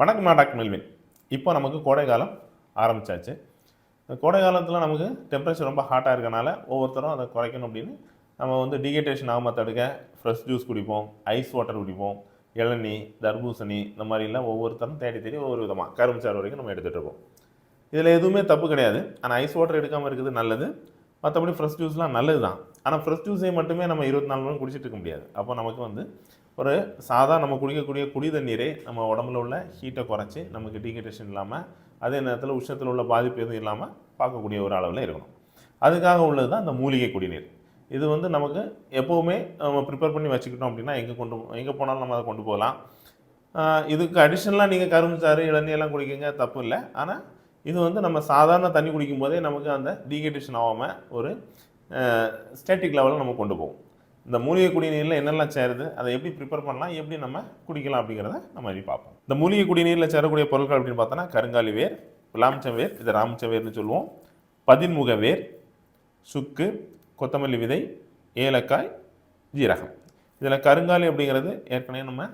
வணக்கம் நான் doctor Melvin. இப்போ நமக்கு கோடை காலம் ஆரம்பிச்சாச்சு. இந்த கோடை காலத்தில் நமக்கு டெம்பரேச்சர் ரொம்ப ஹாட்டாக இருக்கனால ஒவ்வொருத்தரும் அதை குறைக்கணும் அப்படின்னு நம்ம வந்து டீஹைட்ரேஷன் ஆகாமல் தடுக்க ஃப்ரெஷ் ஜூஸ் குடிப்போம் ஐஸ் வாட்டர் குடிப்போம் இளநி தர்பூசணி இந்த மாதிரிலாம் ஒவ்வொருத்தரும் தேடி தேடி ஒவ்வொரு விதமாக கரும்புச்சாறு வரைக்கும் நம்ம எடுத்துகிட்டு இருக்கோம். இதில் எதுவுமே தப்பு கிடையாது. ஆனால் ஐஸ் வாட்டர் எடுக்காமல் இருக்குது நல்லது. மற்றபடி ஃப்ரெஷ் ஜூஸ்லாம் நல்லது தான் ஆனால் ஃப்ரெஷ் ஜூஸை மட்டுமே நம்ம இருபத்தி நாலு மணி குடிச்சிட்டு இருக்க முடியாது. அப்போ நமக்கு வந்து ஒரு சாதா நம்ம குடிக்கக்கூடிய குடி தண்ணீரே நம்ம உடம்புல உள்ள ஹீட்டை குறைச்சி நமக்கு டீஹைட்ரேஷன் இல்லாமல் அதே நேரத்தில் உஷ்ணத்தில் உள்ள பாதிப்பு எதுவும் இல்லாமல் பார்க்கக்கூடிய ஒரு அளவில் இருக்கணும். அதுக்காக உள்ளது தான் இந்த மூலிகை குடிநீர். இது வந்து நமக்கு எப்போவுமே நம்ம ப்ரிப்பேர் பண்ணி வச்சுக்கிட்டோம் அப்படின்னா எங்கே கொண்டு எங்கே போனாலும் நம்ம அதை கொண்டு போகலாம். இதுக்கு அடிஷ்னலாக நீங்கள் கரும்பு சாறு இளநீர்லாம் குடிக்கங்க தப்பு இல்லை. ஆனால் இது வந்து நம்ம சாதாரண தண்ணி குடிக்கும் போதே நமக்கு அந்த டீஹைட்ரேஷன் ஆகாமல் ஒரு ஸ்டேட்டிக் லெவலில் நம்ம கொண்டு போவோம். இந்த மூலிகை குடிநீரில் என்னெல்லாம் சேருது அதை எப்படி ப்ரிப்பேர் பண்ணலாம் எப்படி நம்ம குடிக்கலாம் அப்படிங்கிறத நம்ம எப்படி பார்ப்போம். இந்த மூலிகை குடிநீரில் சேரக்கூடிய பொருட்கள் அப்படின்னு பார்த்தோன்னா கருங்காலி வேர் விளாமிச்சம் வேர் இது ராமச்சம் வேர்னு சொல்லுவோம். பதின்முக வேர் சுக்கு கொத்தமல்லி விதை ஏலக்காய் ஜீரகம். இதில் கருங்காலி அப்படிங்கிறது ஏற்கனவே நம்ம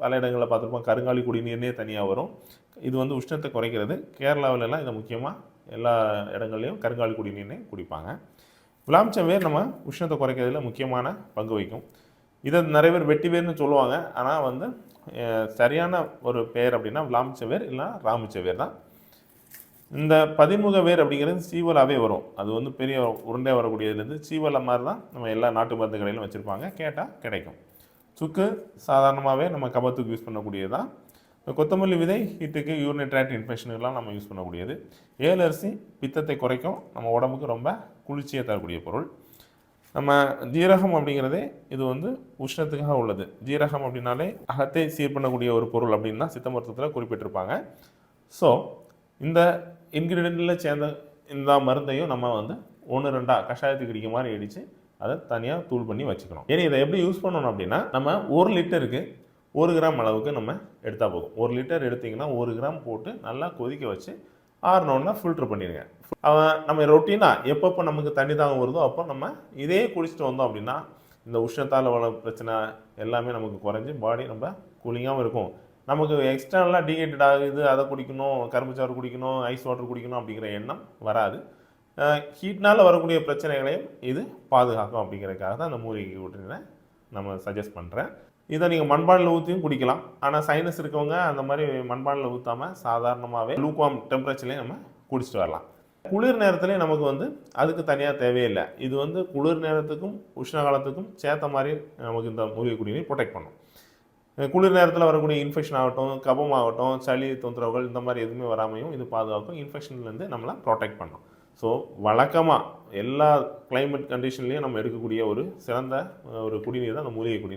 பல இடங்களில் பார்த்துருப்போம். கருங்காலி குடிநீர்னே தனியாக வரும். இது வந்து உஷ்ணத்தை குறைக்கிறது. கேரளாவிலலாம் இதை முக்கியமாக எல்லா இடங்கள்லையும் கருங்காலி குடிநீர்னே குடிப்பாங்க. குலாம்ச்சம் வேர் நம்ம உஷ்ணத்தை குறைக்கிறதுல முக்கியமான பங்கு வகிக்கும். இதை நிறைய பேர் வெட்டி வேர்னு சொல்லுவாங்க. ஆனால் வந்து சரியான ஒரு பேர் அப்படின்னா விளாமிச்ச வேர் இல்லைனா ராமிச்ச வேர் தான். இந்த பதிமுக வேர் அப்படிங்கிறது சீவலாவே வரும். அது வந்து பெரிய உருண்டை வரக்கூடியதுலேருந்து சீவலை மாதிரி தான் நம்ம எல்லா நாட்டு மருந்து கடையிலும் வச்சுருப்பாங்க. கேட்டால் கிடைக்கும். சுக்கு சாதாரணமாகவே நம்ம கபத்துக்கு யூஸ் பண்ணக்கூடியது தான். கொத்தமல்லி விதை ஹீட்டுக்கு யூரினரி ட்ராக்ட் இன்ஃபெக்ஷனுக்கெல்லாம் நம்ம யூஸ் பண்ணக்கூடியது. ஏழு அரிசி பித்தத்தை குறைக்கும். நம்ம உடம்புக்கு ரொம்ப குளிர்ச்சியை தரக்கூடிய பொருள். நம்ம ஜீரகம் அப்படிங்கிறதே இது வந்து உஷ்ணத்துக்காக உள்ளது. ஜீரகம் அப்படின்னாலே அகத்தை சீர் பண்ணக்கூடிய ஒரு பொருள் அப்படின்னு தான் சித்த மருத்துவத்தில் குறிப்பிட்டிருப்பாங்க. ஸோ இந்த இன்க்ரீடியண்ட்டில் சேர்ந்த இந்த மருந்தையும் நம்ம வந்து ஒன்று ரெண்டாக கஷாயத்துக்கு அடிக்க மாதிரி அடித்து அதை தனியாக தூள் பண்ணி வச்சுக்கணும். ஏன்னா இதை எப்படி யூஸ் பண்ணணும் அப்படின்னா நம்ம ஒரு லிட்டருக்கு ஒரு கிராம் அளவுக்கு நம்ம எடுத்தால் போதும். ஒரு லிட்டர் எடுத்திங்கன்னா ஒரு கிராம் போட்டு நல்லா கொதிக்க வச்சு ஆறுனோன்னா ஃபில்ட்ரு பண்ணிடுங்க. நம்ம ரொட்டீனாக எப்பப்போ நமக்கு தண்ணி தாகம் வருதோ அப்போ நம்ம இதே குடிச்சிட்டு வந்தோம் அப்படின்னா இந்த உஷ்ணத்தால் வர பிரச்சனை எல்லாமே நமக்கு குறைஞ்சி பாடி நம்ம கூலிங்காகவும் இருக்கும். நமக்கு எக்ஸ்டர்னலாக டீஹைட்ரேட் ஆகுது அதை குடிக்கணும் கரும்பு சாறு குடிக்கணும் ஐஸ் வாட்டர் குடிக்கணும் அப்படிங்கிற எண்ணம் வராது. ஹீட்னால் வரக்கூடிய பிரச்சனைகளையும் இது பாதுகாக்கும் அப்படிங்கிறதுக்காக தான் அந்த மூலிகை குடிநீரை நம்ம சஜஸ்ட் பண்ணுறேன் இதை நீங்கள் மண்பானில் ஊற்றியும் குடிக்கலாம். ஆனால் சைனஸ் இருக்கவங்க அந்த மாதிரி மண்பானில் ஊற்றாமல் சாதாரணமாகவே லூக்வாம் டெம்பரேச்சர்லேயும் நம்ம குடிச்சிட்டு வரலாம். குளிர் நேரத்துலேயும் நமக்கு வந்து அதுக்கு தனியாக தேவையில்லை. இது வந்து குளிர் நேரத்துக்கும் உஷ்ண காலத்துக்கும் சேர்த்த மாதிரி நமக்கு இந்த மூலிகை குடிநீர் ப்ரொடெக்ட் பண்ணும். குளிர் நேரத்தில் வரக்கூடிய இன்ஃபெக்ஷன் ஆகட்டும் கபம் ஆகட்டும் சளி தொந்தரவுகள் இந்த மாதிரி எதுவுமே வராமையும் இது பாதுகாக்கும். இன்ஃபெக்ஷன்லேருந்து நம்மளை ப்ரொடெக்ட் பண்ணும். ஸோ வழக்கமாக எல்லா கிளைமேட் கண்டிஷன்லேயும் நம்ம எடுக்கக்கூடிய ஒரு சிறந்த ஒரு குடிநீர் தான் அந்த மூலிகை குடிநீர்.